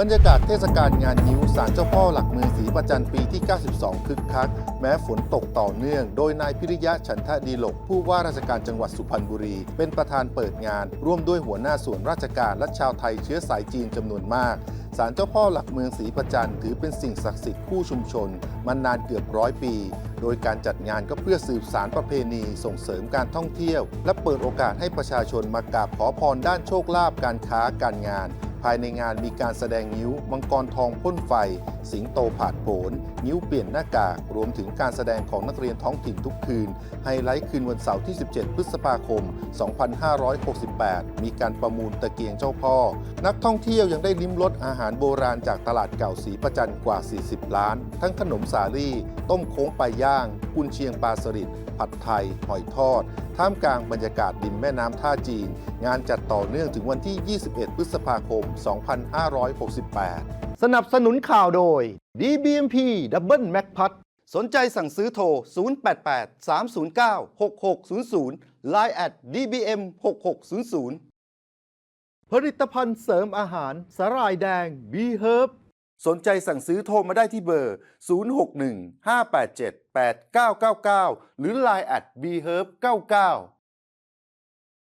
บรรยากาศเทศกาลงานนิ้วศาลเจ้าพ่อหลักเมืองศรีประจันปีที่ 92 คึกคัก แม้ฝนตกต่อเนื่อง โดยนายพิริยะฉันทะดีหลก ผู้ว่าราชการจังหวัดสุพรรณบุรี เป็นประธานเปิดงาน ร่วมด้วยหัวหน้าส่วนราชการและชาวไทยเชื้อสายจีนจำนวนมากศาลเจ้าพ่อหลักเมืองศรีประจันถือเป็นสิ่งศักดิ์สิทธิ์คู่ชุมชนมานานเกือบร้อยปี โดยการจัดงานก็เพื่อสืบสารประเพณีส่งเสริมการท่องเที่ยว และเปิดโอกาสให้ประชาชนมากราบขอพรด้านโชคลาภการค้าการงาน ภายในงานมีการแสดงนิ้ว มังกรทองพ่นไฟ สิงโตผาดโผนนิ้วเปลี่ยนหน้ากาก รวมถึงการแสดงของนักเรียนท้องถิ่นทุกคืน ไฮไลท์คืนวันเสาร์ที่ 17 พฤษภาคม 2568 มีการประมูลตะเกียงเจ้าพ่อ นักท่องเที่ยวยังได้ลิ้มรสอาหารโบราณจากตลาดเก่าศรีประจันกว่า 40 ล้าน ทั้งขนมสาลี่ ต้มโค้งปลาย่าง กุนเชียงปลาสลิดผัดไทย หอยทอด ท่ามกลางบรรยากาศริมแม่น้ำท่าจีน งานจัดต่อเนื่องถึงวันที่ 21 พฤษภาคม2568 สนับสนุนข่าวโดย DBMP Double Mac p a t สนใจสั่งซื้อโทร 088 309 6600 Line at DBM 6600ผลิตภัณฑ์เสริมอาหารสารายแดง B Herb สนใจสั่งซื้อโทรมาได้ที่เบอร์ 061 587 8999 หรือ Line at bherb 99